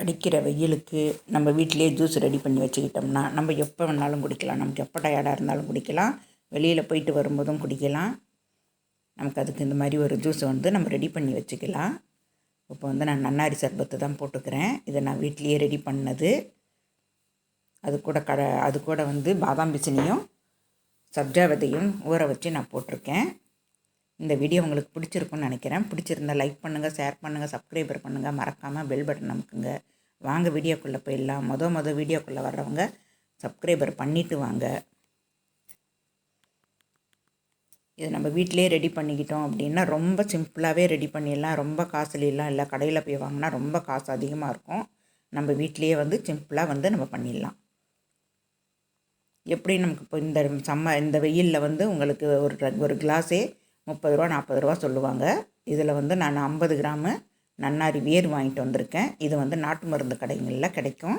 அடிக்கிற வெயிலுக்கு நம்ம வீட்டிலே ஜூஸ் ரெடி பண்ணி வச்சுக்கிட்டோம்னா நம்ம எப்போ வேணாலும் குடிக்கலாம். நமக்கு எப்போ டயர்டாக இருந்தாலும் குடிக்கலாம். வெளியில் போயிட்டு வரும்போதும் குடிக்கலாம். நமக்கு அதுக்கு இந்த மாதிரி ஒரு ஜூஸ் வந்து நம்ம ரெடி பண்ணி வச்சுக்கலாம். இப்போ வந்து நான் நன்னாரி சர்பத்து தான் போட்டுக்கிறேன். இதை நான் வீட்லேயே ரெடி பண்ணது. அது கூட கடை அது கூட வந்து பாதாம் பிசினியும் சப்ஜா விதையும் ஊற வச்சு நான் போட்டிருக்கேன். இந்த வீடியோ உங்களுக்கு பிடிச்சிருக்குன்னு நினைக்கிறேன். பிடிச்சிருந்தா லைக் பண்ணுங்கள் ஷேர் பண்ணுங்கள் சப்ஸ்கிரைபர் பண்ணுங்கள் மறக்காமல் பெல் பட்டன் அமுக்குங்க. வாங்க வீடியோக்குள்ளே போயிடலாம். மொதல் மொதல் வீடியோக்குள்ளே வர்றவங்க சப்ஸ்கிரைபர் பண்ணிவிட்டு வாங்க. இது நம்ம வீட்டிலே ரெடி பண்ணிக்கிட்டோம் அப்படின்னா ரொம்ப சிம்பிளாகவே ரெடி பண்ணிடலாம். ரொம்ப காசுலாம் இல்லை. கடையில் போய் வாங்கினா ரொம்ப காசு அதிகமாக இருக்கும். நம்ம வீட்டிலையே வந்து சிம்பிளாக வந்து நம்ம பண்ணிடலாம். எப்படி நமக்கு இப்போ இந்த சம்ம இந்த வெயிலில் வந்து உங்களுக்கு ஒரு ஒரு கிளாஸே முப்பது ரூபா நாற்பது ரூபா சொல்லுவாங்க. இதில் வந்து நான் ஐம்பது கிராமு நன்னாரி வேர் வாங்கிட்டு வந்திருக்கேன். இது வந்து நாட்டு மருந்து கடைகளில் கிடைக்கும்.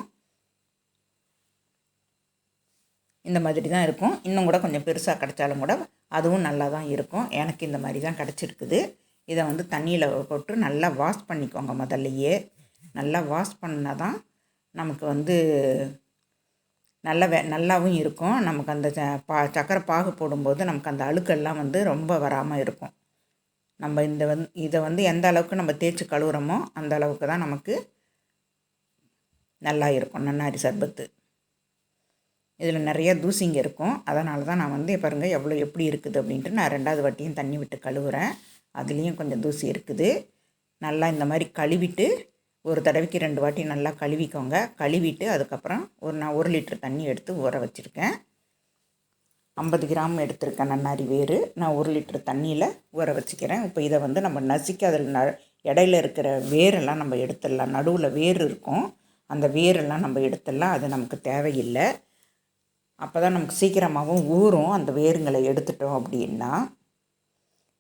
இந்த மாதிரி தான் இருக்கும். இன்னும் கூட கொஞ்சம் பெருசாக கிடைச்சாலும் கூட அதுவும் நல்லா தான் இருக்கும். எனக்கு இந்த மாதிரி தான் கிடச்சிருக்குது. இதை வந்து தண்ணியில் போட்டு நல்லா வாஷ் பண்ணிக்கோங்க முதல்லையே. நல்லா வாஷ் பண்ணால் தான் நமக்கு வந்து நல்ல வே நல்லாவும் இருக்கும். நமக்கு அந்த பா சக்கரை பாகு போடும்போது நமக்கு அந்த அழுக்கெல்லாம் வந்து ரொம்ப வராமல் இருக்கும். நம்ம இந்த வந் இதை வந்து எந்த அளவுக்கு நம்ம தேய்ச்சி கழுவுறோமோ அந்த அளவுக்கு தான் நமக்கு நல்லா இருக்கும். நன்னாரி சர்பத்து. இதில் நிறைய தூசிங்க இருக்கும். அதனால தான் நான் வந்து பாருங்கள் எவ்வளோ எப்படி இருக்குது அப்படின்ட்டு நான் ரெண்டாவது வாட்டியும் தண்ணி விட்டு கழுவுறேன். அதுலேயும் கொஞ்சம் தூசி இருக்குது. நல்லா இந்த மாதிரி கழுவிட்டு ஒரு தடவைக்கு ரெண்டு வாட்டி நல்லா கழுவிக்கோங்க. கழுவிட்டு அதுக்கப்புறம் ஒரு நான் ஒரு லிட்டர் தண்ணி எடுத்து ஊற வச்சுருக்கேன். ஐம்பது கிராம் எடுத்திருக்கேன் நன்னாரி வேறு. நான் ஒரு லிட்டர் தண்ணியில் ஊற வச்சுக்கிறேன். இப்போ இதை வந்து நம்ம நசுக்கி அதில் ந இடையில இருக்கிற வேரெல்லாம் நம்ம எடுத்துடலாம். நடுவில் வேர் இருக்கும். அந்த வேரெல்லாம் நம்ம எடுத்துடலாம். அது நமக்கு தேவையில்லை. அப்போ தான் நமக்கு சீக்கிரமாகவும் ஊறும். அந்த வேருங்களை எடுத்துட்டோம் அப்படின்னா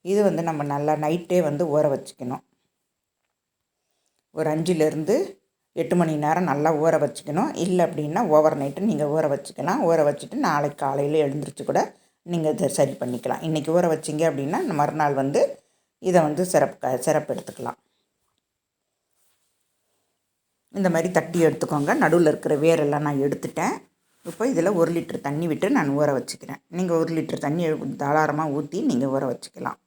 இது வந்து நம்ம நல்லா நைட்டே வந்து ஊற வச்சுக்கணும். ஒரு அஞ்சுலேருந்து எட்டு மணி நேரம் நல்லா ஊற வச்சுக்கணும். இல்லை அப்படின்னா ஓவர் நைட்டு நீங்கள் ஊற வச்சுக்கலாம். ஊற வச்சுட்டு நாளைக்கு காலையில் எழுந்திரிச்சு கூட நீங்கள் இதை சரி பண்ணிக்கலாம். இன்றைக்கி ஊற வச்சிங்க அப்படின்னா மறுநாள் வந்து இதை வந்து சிறப்பு சிறப்பு எடுத்துக்கலாம். இந்த மாதிரி தட்டி எடுத்துக்கோங்க. நடுவில் இருக்கிற வேரெல்லாம் நான் எடுத்துட்டேன். இப்போ இதில் ஒரு லிட்டர் தண்ணி விட்டு நான் ஊற வச்சுக்கிறேன். நீங்கள் ஒரு லிட்டர் தண்ணி தாராளமாக ஊற்றி நீங்கள் ஊற வச்சுக்கலாம்.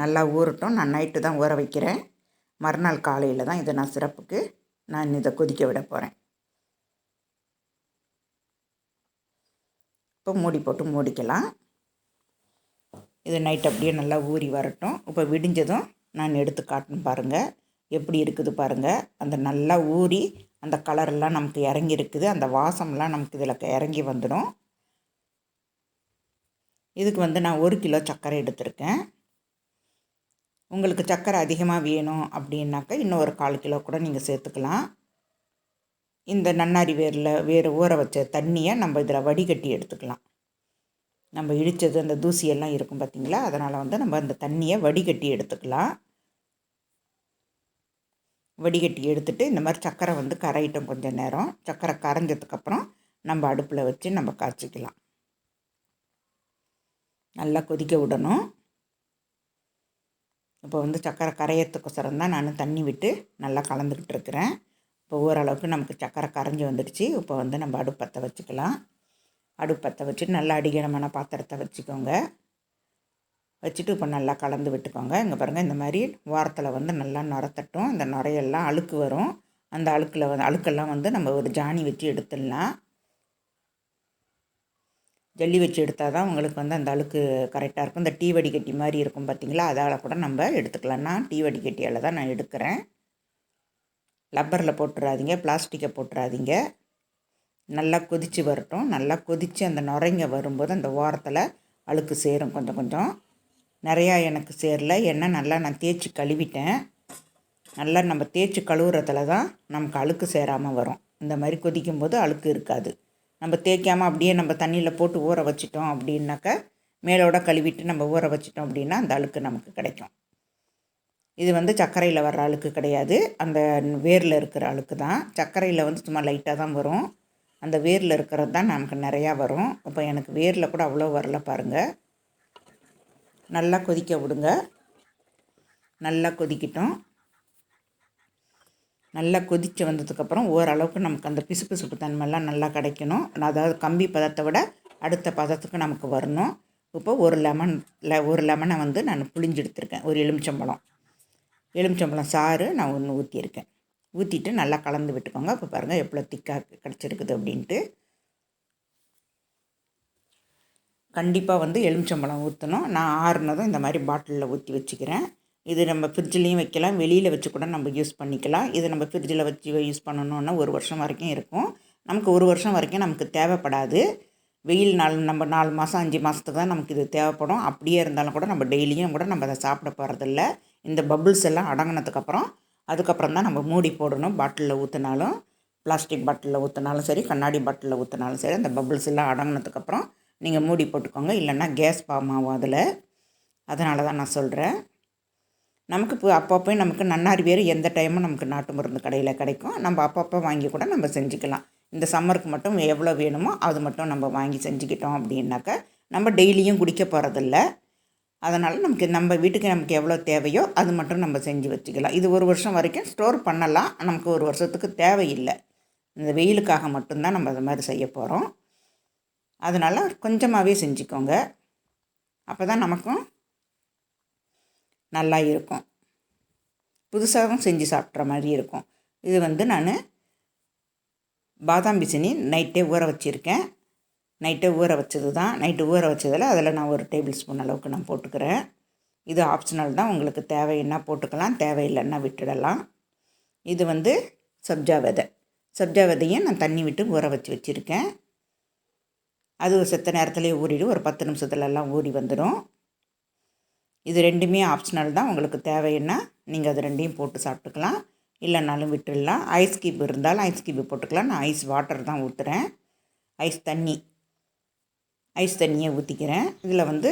நல்லா ஊறட்டும். நான் நைட்டு தான் ஊற வைக்கிறேன். மறுநாள் காலையில் தான் இதை நான் சிறப்புக்கு நான் இதை கொதிக்க விட போகிறேன் இப்போ மூடி போட்டு மூடிக்கலாம். இது நைட் அப்படியே நல்லா ஊறி வரட்டும். இப்போ விடிஞ்சதும் நான் எடுத்து காட்டணும் பாருங்கள் எப்படி இருக்குது பாருங்கள் அந்த நல்லா ஊறி அந்த கலரெல்லாம் நமக்கு இறங்கி இருக்குது. அந்த வாசம்லாம் நமக்கு இதில் இறங்கி வந்துடும். இதுக்கு வந்து நான் ஒரு கிலோ சர்க்கரை எடுத்திருக்கேன். உங்களுக்கு சர்க்கரை அதிகமாக வேணும் அப்படின்னாக்கா இன்னும் ஒரு கால் கிலோ கூட நீங்கள் சேர்த்துக்கலாம். இந்த நன்னாரி வேரில் வேறு ஊற வச்ச தண்ணியை நம்ம இதில் வடிகட்டி எடுத்துக்கலாம். நம்ம இடித்தது அந்த தூசியெல்லாம் இருக்கும் பார்த்திங்களா? அதனால் வந்து நம்ம அந்த தண்ணியை வடிகட்டி எடுத்துக்கலாம். வடிகட்டி எடுத்துகிட்டு இந்த மாதிரி சர்க்கரை வந்து கரையிட்டோம் கொஞ்சம் நேரம். சர்க்கரை கரைஞ்சதுக்கப்புறம் நம்ம அடுப்பில் வச்சு நம்ம காய்ச்சிக்கலாம். நல்லா கொதிக்க விடணும். இப்போ வந்து சக்கரை கரையிறதுக்கொசரம் தான் நான் தண்ணி விட்டு நல்லா கலந்துக்கிட்டு இருக்கிறேன். இப்போ ஓரளவுக்கு நமக்கு சக்கரை கரைஞ்சி வந்துடுச்சு. இப்போ வந்து நம்ம அடுப்பத்தை வச்சுக்கலாம். அடுப்பத்தை வச்சுட்டு நல்லா அடிகனமான பாத்திரத்தை வச்சுக்கோங்க. வச்சுட்டு இப்போ நல்லா கலந்து விட்டுக்கோங்க. இங்கே பாருங்கள் இந்த மாதிரி வாரத்தில் வந்து நல்லா நுரத்தட்டும். இந்த நுரையெல்லாம் அழுக்கு வரும். அந்த அழுக்கில் வந்து அழுக்கெல்லாம் வந்து நம்ம ஒரு ஜானி வச்சு எடுத்துடலாம். ஜல்லி வச்சு எடுத்தால் தான் உங்களுக்கு வந்து அந்த அழுக்கு கரெக்டாக இருக்கும். இந்த டீ வடிகட்டி மாதிரி இருக்கும் பார்த்திங்களா அதால் கூட நம்ம எடுத்துக்கலாம். நான் டீ வடிகட்டியால் தான் நான் எடுக்கிறேன். லப்பரில் போட்டுறாதீங்க. பிளாஸ்டிக்கை போட்டுறாதீங்க. நல்லா கொதித்து வரட்டும். நல்லா கொதித்து அந்த நுரைங்க வரும்போது அந்த ஓரத்தில் அழுக்கு சேரும் கொஞ்சம் கொஞ்சம். நிறையா எனக்கு சேரல. என்ன நல்லா நான் தேய்ச்சி கழுவிட்டேன். நல்லா நம்ம தேய்ச்சி கழுவுறதுல தான் நமக்கு அழுக்கு சேராமல் வரும். இந்த மாதிரி கொதிக்கும்போது அழுக்கு இருக்காது. நம்ம தேய்க்காமல் அப்படியே நம்ம தண்ணியில் போட்டு ஊற வச்சிட்டோம் அப்படின்னாக்கா மேலோட கழுவிட்டு நம்ம ஊற வச்சிட்டோம் அப்படின்னா அந்த அழுக்கு நமக்கு கிடைக்கும். இது வந்து சர்க்கரையில் வர்ற அழுக்கு கிடையாது. அந்த வேரில் இருக்கிற அழுக்கு தான். சர்க்கரையில் வந்து சும்மா லைட்டாக தான் வரும். அந்த வேரில் இருக்கிறது தான் நமக்கு நிறையா வரும். இப்போ எனக்கு வேரில் கூட அவ்வளோ வரல பாருங்கள் நல்லா கொதிக்க விடுங்க. நல்லா கொதிக்கட்டும். நல்லா கொதித்து வந்ததுக்கப்புறம் ஓரளவுக்கு நமக்கு அந்த பிசுபிசுப்பு தன்மைலாம் நல்லா கிடைக்கணும். அதாவது கம்பி பதத்தை விட அடுத்த பதத்துக்கு நமக்கு வரணும். இப்போ ஒரு லெமன் ஒரு லெமனை வந்து நான் புளிஞ்சு எடுத்திருக்கேன். ஒரு எலுமிச்சம்பழம். எலுமிச்சம்பழம் சாறு நான் ஒன்று ஊற்றியிருக்கேன் ஊற்றிட்டு நல்லா கலந்து விட்டுக்கோங்க. இப்போ பாருங்கள் எவ்வளோ திக்காக கிடச்சிருக்குது அப்படின்ட்டு. கண்டிப்பாக வந்து எலுமிச்சம்பழம் ஊற்றணும் நான் ஆறுனதும் இந்த மாதிரி பாட்டிலில் ஊற்றி வச்சுக்கிறேன். இது நம்ம ஃப்ரிட்ஜ்லேயும் வைக்கலாம். வெளியில் வச்சு கூட நம்ம யூஸ் பண்ணிக்கலாம். இது நம்ம ஃப்ரிட்ஜில் வச்சு யூஸ் பண்ணணுன்னா ஒரு வருஷம் வரைக்கும் இருக்கும். நமக்கு ஒரு வருஷம் வரைக்கும் நமக்கு தேவைப்படாது. வெயில் நாள் நம்ம நாலு மாதம் அஞ்சு மாதத்துக்கு தான் நமக்கு இது தேவைப்படும். அப்படியே இருந்தாலும் கூட நம்ம டெய்லியும் கூட நம்ம அதை சாப்பிட போகிறதில்ல இந்த பபுள்ஸ் எல்லாம் அடங்கினதுக்கப்புறம் அதுக்கப்புறம் தான் நம்ம மூடி போடணும். பாட்டிலில் ஊற்றினாலும் பிளாஸ்டிக் பாட்டிலில் ஊற்றினாலும் சரி கண்ணாடி பாட்டிலில் ஊற்றினாலும் சரி அந்த பபுள்ஸ் எல்லாம் அடங்கினதுக்கப்புறம் நீங்கள் மூடி போட்டுக்கோங்க. இல்லைன்னா கேஸ் பாம் ஆகும் அதில். அதனால தான் நான் சொல்கிறேன் நமக்கு இப்போ அப்பப்போ நமக்கு நன்னாரி வேறு எந்த டைமும் நமக்கு நாட்டு மருந்து கடையில் கிடைக்கும். நம்ம அப்பப்போ வாங்கி கூட நம்ம செஞ்சுக்கலாம். இந்த சம்மருக்கு மட்டும் எவ்வளோ வேணுமோ அது மட்டும் நம்ம வாங்கி செஞ்சுக்கிட்டோம் அப்படின்னாக்கா நம்ம டெய்லியும் குடிக்க போகிறதில்ல அதனால் நமக்கு நம்ம வீட்டுக்கு நமக்கு எவ்வளோ தேவையோ அது மட்டும் நம்ம செஞ்சு வச்சுக்கலாம். இது ஒரு வருஷம் வரைக்கும் ஸ்டோர் பண்ணலாம். நமக்கு ஒரு வருஷத்துக்கு தேவையில்லை. இந்த வெயிலுக்காக மட்டும்தான் நம்ம அது மாதிரி செய்ய போகிறோம் அதனால் கொஞ்சமாகவே செஞ்சுக்கோங்க. அப்போ தான் நமக்கும் நல்லா இருக்கும். புதுசாகவும் செஞ்சு சாப்பிட்ற மாதிரி இருக்கும். இது வந்து நான் பாதாம் பிசினி நைட்டே ஊற வச்சுருக்கேன். நைட்டே ஊற வச்சது தான். நைட்டு ஊற வச்சதில் அதில் நான் ஒரு டேபிள் ஸ்பூன் அளவுக்கு நான் போட்டுக்கிறேன். இது ஆப்ஷனல் தான். உங்களுக்கு தேவைன்னா போட்டுக்கலாம். தேவையில்லைன்னா விட்டுடலாம். இது வந்து சப்ஜா விதை. சப்ஜா விதையும் நான் தண்ணி விட்டு ஊற வச்சு வச்சுருக்கேன். அது ஒரு செத்த நேரத்துலேயே ஊறிடும். ஒரு பத்து நிமிஷத்துலலாம் ஊறி வந்துடும். இது ரெண்டுமே ஆப்ஷனல் தான். உங்களுக்கு தேவைன்னா நீங்கள் அது ரெண்டையும் போட்டு சாப்பிட்டுக்கலாம். இல்லைனாலும் விட்டுடலாம். ஐஸ் கியூப் இருந்தாலும் ஐஸ் கியூப் போட்டுக்கலாம். நான் ஐஸ் வாட்டர் தான் ஊற்றுறேன் ஐஸ் தண்ணி. ஐஸ் தண்ணியை ஊற்றிக்கிறேன் இதில் வந்து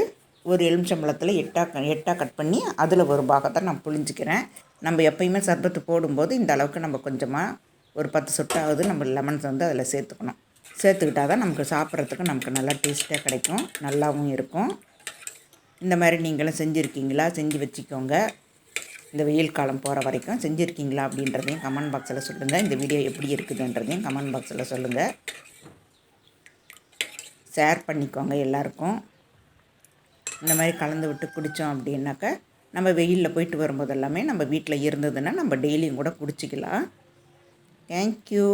ஒரு எலுமிச்சம்பழத்தில் எட்டாக எட்டாக கட் பண்ணி அதில் ஒரு பாகத்தை நான் புளிஞ்சிக்கிறேன் நம்ம எப்பயுமே சர்பத்து போடும்போது இந்த அளவுக்கு நம்ம கொஞ்சமாக ஒரு பத்து சொட்டாவது நம்ம லெமன்ஸ் வந்து அதில் சேர்த்துக்கணும். சேர்த்துக்கிட்டால் தான் நமக்கு சாப்பிட்றதுக்கு நமக்கு நல்லா டேஸ்ட்டாக கிடைக்கும். நல்லாவும் இருக்கும். இந்த மாதிரி நீங்களும் செஞ்சுருக்கீங்களா? செஞ்சு வச்சுக்கோங்க. இந்த வெயில் காலம் போகிற வரைக்கும் செஞ்சுருக்கீங்களா அப்படின்றதையும் கமெண்ட் பாக்ஸில் சொல்லுங்கள் இந்த வீடியோ எப்படி இருக்குதுன்றதையும் கமெண்ட் பாக்ஸில் சொல்லுங்கள் ஷேர் பண்ணிக்கோங்க எல்லாருக்கும். இந்த மாதிரி கலந்து விட்டு குடித்தோம் அப்படின்னாக்கா நம்ம வெயிலில் போயிட்டு வரும்போது எல்லாமே நம்ம வீட்டில் இருந்ததுன்னா நம்ம டெய்லியும் கூட குடிச்சிக்கலாம். தேங்க்யூ